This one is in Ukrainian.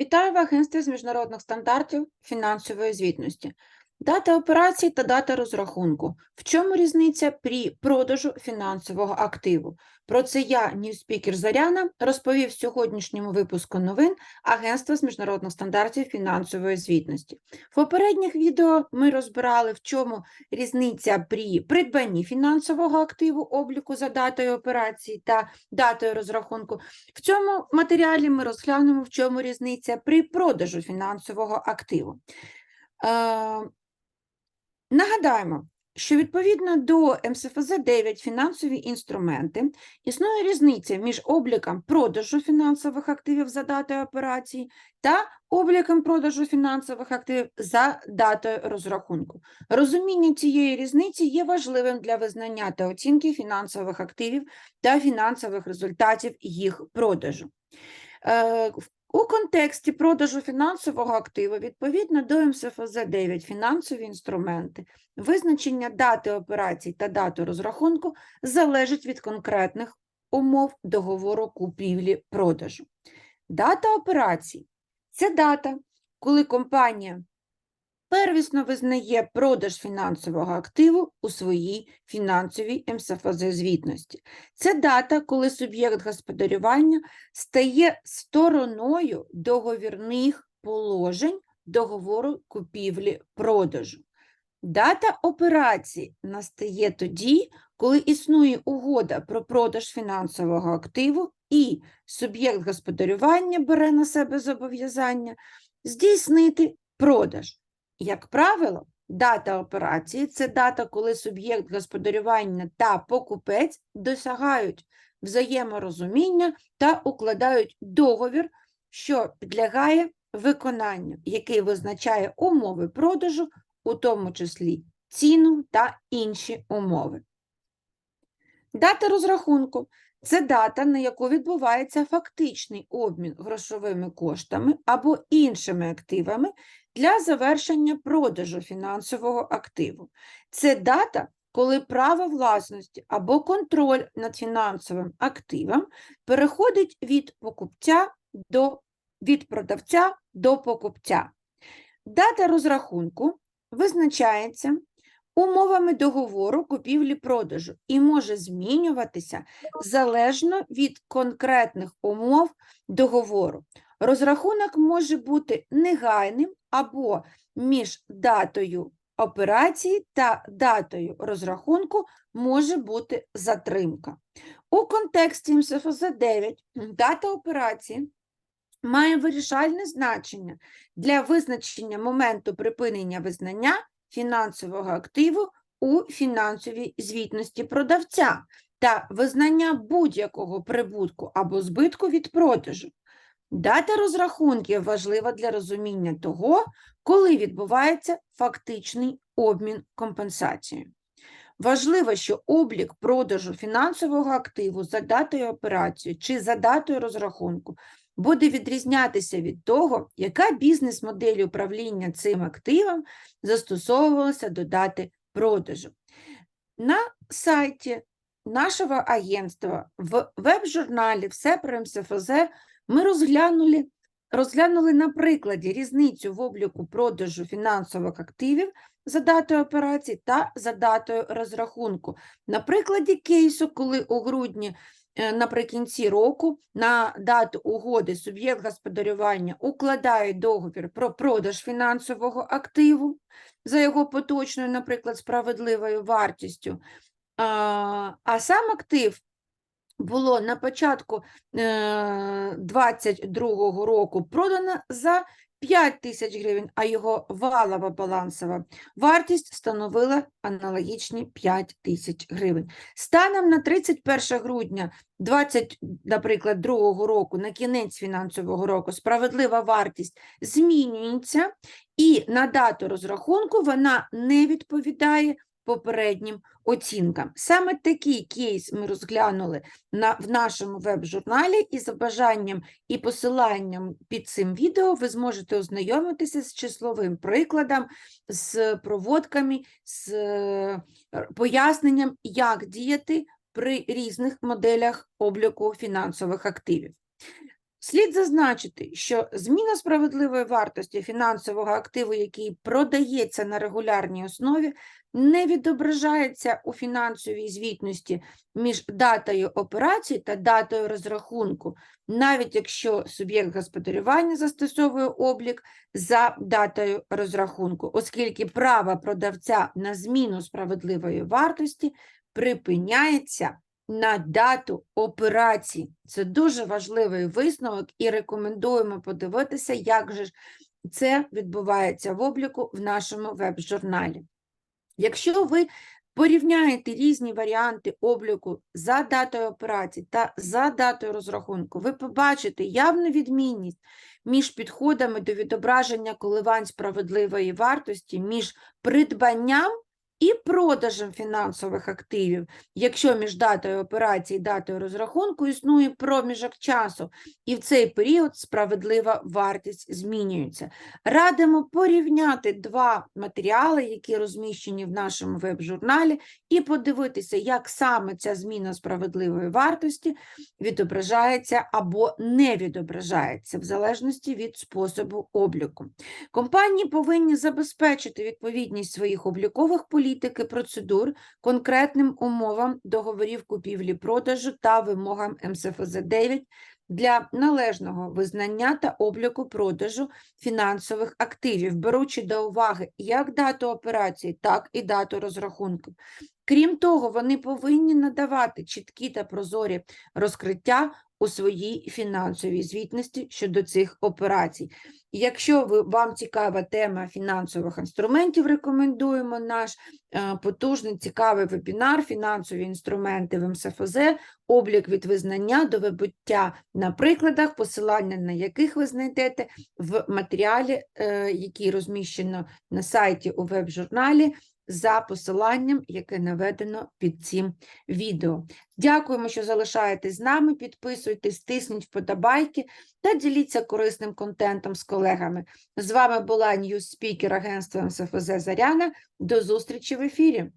Вітаю в агентстві з міжнародних стандартів фінансової звітності. Дата операцій та дата розрахунку. В чому різниця при продажу фінансового активу? Про це я, ньюспікер Заряна, розповів в сьогоднішньому випуску новин Агентства з міжнародних стандартів фінансової звітності. В попередніх відео ми розбирали, в чому різниця при придбанні фінансового активу обліку за датою операції та датою розрахунку. В цьому матеріалі ми розглянемо, в чому різниця при продажу фінансового активу. Е, Нагадаємо, що відповідно до МСФЗ 9 фінансові інструменти існує різниця між обліком продажу фінансових активів за датою операції та обліком продажу фінансових активів за датою розрахунку. Розуміння цієї різниці є важливим для визнання та оцінки фінансових активів та фінансових результатів їх продажу. У контексті продажу фінансового активу відповідно до МСФЗ 9 фінансові інструменти, визначення дати операцій та дати розрахунку залежить від конкретних умов договору купівлі-продажу. Дата операцій це дата, коли компанія первісно визнає продаж фінансового активу у своїй фінансовій МСФЗ звітності. Це дата, коли суб'єкт господарювання стає стороною договірних положень договору купівлі-продажу. Дата операції настає тоді, коли існує угода про продаж фінансового активу і суб'єкт господарювання бере на себе зобов'язання здійснити продаж. Як правило, дата операції це дата, коли суб'єкт господарювання та покупець досягають взаєморозуміння та укладають договір, що підлягає виконанню, який визначає умови продажу, у тому числі ціну та інші умови. Дата розрахунку це дата, на яку відбувається фактичний обмін грошовими коштами або іншими активами для завершення продажу фінансового активу. Це дата, коли право власності або контроль над фінансовим активом переходить від покупця до від продавця до покупця. Дата розрахунку визначається умовами договору купівлі-продажу і може змінюватися залежно від конкретних умов договору. Розрахунок може бути негайним або між датою операції та датою розрахунку може бути затримка. У контексті МСФЗ 9 дата операції має вирішальне значення для визначення моменту припинення визнання фінансового активу у фінансовій звітності продавця та визнання будь-якого прибутку або збитку від продажу. Дата розрахунків важлива для розуміння того, коли відбувається фактичний обмін компенсацією. Важливо, що облік продажу фінансового активу за датою операції чи за датою розрахунку буде відрізнятися від того, яка бізнес-модель управління цим активом застосовувалася до дати продажу. На сайті нашого агентства в веб-журналі Все про МСФЗ ми розглянули, розглянули на прикладі різницю в обліку продажу фінансових активів за датою операції та за датою розрахунку. На прикладі кейсу, коли у грудні е, наприкінці року на дату угоди суб'єкт господарювання укладає договір про продаж фінансового активу за його поточною, наприклад, справедливою вартістю, а, сам актив було на початку е, 22 року продано за 5 тисяч гривень, а його валова балансова вартість становила аналогічні 5 тисяч гривень. Станом на 31 грудня 20, наприклад, другого року, на кінець фінансового року, справедлива вартість змінюється, і на дату розрахунку вона не відповідає попереднім оцінкам. Саме такий кейс ми розглянули на, в нашому веб-журналі, і за бажанням і посиланням під цим відео ви зможете ознайомитися з числовим прикладом, з проводками, з е, поясненням, як діяти при різних моделях обліку фінансових активів. Слід зазначити, що зміна справедливої вартості фінансового активу, який продається на регулярній основі, не відображається у фінансовій звітності між датою операції та датою розрахунку, навіть якщо суб'єкт господарювання застосовує облік за датою розрахунку, оскільки право продавця на зміну справедливої вартості припиняється на дату операції. Це дуже важливий висновок і рекомендуємо подивитися, як же це відбувається в обліку в нашому веб-журналі. Якщо ви порівняєте різні варіанти обліку за датою операції та за датою розрахунку, ви побачите явну відмінність між підходами до відображення коливань справедливої вартості, між придбанням і продажем фінансових активів, якщо між датою операції і датою розрахунку існує проміжок часу, і в цей період справедлива вартість змінюється. Радимо порівняти два матеріали, які розміщені в нашому веб-журналі, і подивитися, як саме ця зміна справедливої вартості відображається або не відображається, в залежності від способу обліку. Компанії повинні забезпечити відповідність своїх облікових політик і процедур конкретним умовам договорів купівлі-продажу та вимогам МСФЗ-9 для належного визнання та обліку продажу фінансових активів, беручи до уваги як дату операції, так і дату розрахунку. Крім того, вони повинні надавати чіткі та прозорі розкриття у своїй фінансовій звітності щодо цих операцій. Якщо ви, вам цікава тема фінансових інструментів, рекомендуємо наш е, потужний цікавий вебінар «Фінансові інструменти в МСФЗ», облік від визнання до вибуття на прикладах, посилання на яких ви знайдете в матеріалі, е, який розміщено на сайті у веб-журналі, за посиланням, яке наведено під цим відео. Дякуємо, що залишаєтесь з нами. Підписуйтесь, тисніть вподобайки та діліться корисним контентом з колегами. З вами була ньюс-спікер агентства МСФЗ Заряна. До зустрічі в ефірі.